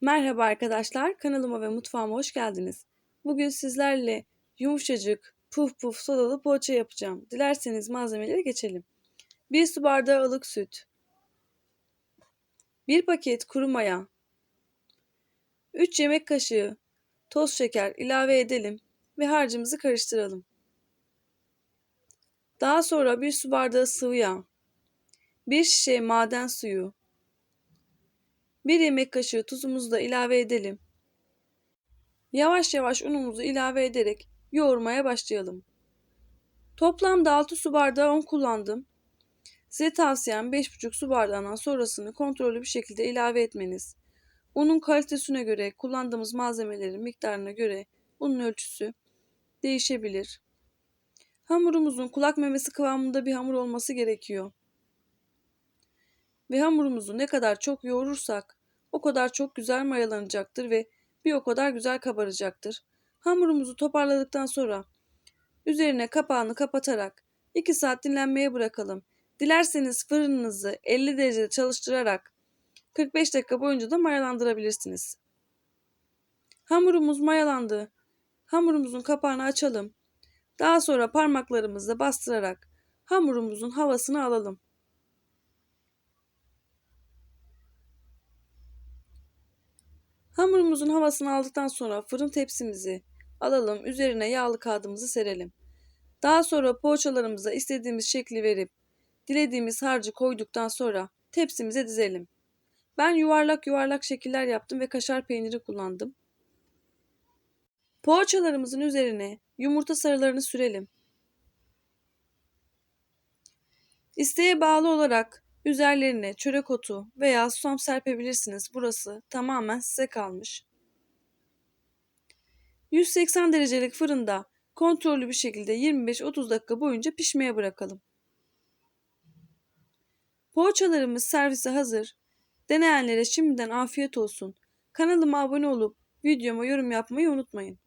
Merhaba arkadaşlar, kanalıma ve mutfağıma hoş geldiniz. Bugün sizlerle yumuşacık, puf puf sodalı poğaça yapacağım. Dilerseniz malzemelere geçelim. 1 su bardağı ılık süt, 1 paket kuru maya, 3 yemek kaşığı toz şeker ilave edelim ve harcımızı karıştıralım. Daha sonra 1 su bardağı sıvı yağ, 1 şişe maden suyu, 1 yemek kaşığı tuzumuzu da ilave edelim. Yavaş yavaş unumuzu ilave ederek yoğurmaya başlayalım. Toplamda 6 su bardağı un kullandım. Size tavsiyem 5,5 su bardağından sonrasını kontrollü bir şekilde ilave etmeniz. Unun kalitesine göre, kullandığımız malzemelerin miktarına göre unun ölçüsü değişebilir. Hamurumuzun kulak memesi kıvamında bir hamur olması gerekiyor. Ve hamurumuzu ne kadar çok yoğurursak o kadar çok güzel mayalanacaktır ve bir o kadar güzel kabaracaktır. Hamurumuzu toparladıktan sonra üzerine kapağını kapatarak 2 saat dinlenmeye bırakalım. Dilerseniz fırınınızı 50 derecede çalıştırarak 45 dakika boyunca da mayalandırabilirsiniz. Hamurumuz mayalandı. Hamurumuzun kapağını açalım. Daha sonra parmaklarımızla bastırarak hamurumuzun havasını alalım. Hamurumuzun havasını aldıktan sonra fırın tepsimizi alalım. Üzerine yağlı kağıdımızı serelim. Daha sonra poğaçalarımıza istediğimiz şekli verip dilediğimiz harcı koyduktan sonra tepsimize dizelim. Ben yuvarlak yuvarlak şekiller yaptım ve kaşar peyniri kullandım. Poğaçalarımızın üzerine yumurta sarılarını sürelim. İsteğe bağlı olarak Üzerlerine çörek otu veya susam serpebilirsiniz. Burası tamamen size kalmış. 180 derecelik fırında kontrollü bir şekilde 25-30 dakika boyunca pişmeye bırakalım. Poğaçalarımız servise hazır. Deneyenlere şimdiden afiyet olsun. Kanalıma abone olup videoma yorum yapmayı unutmayın.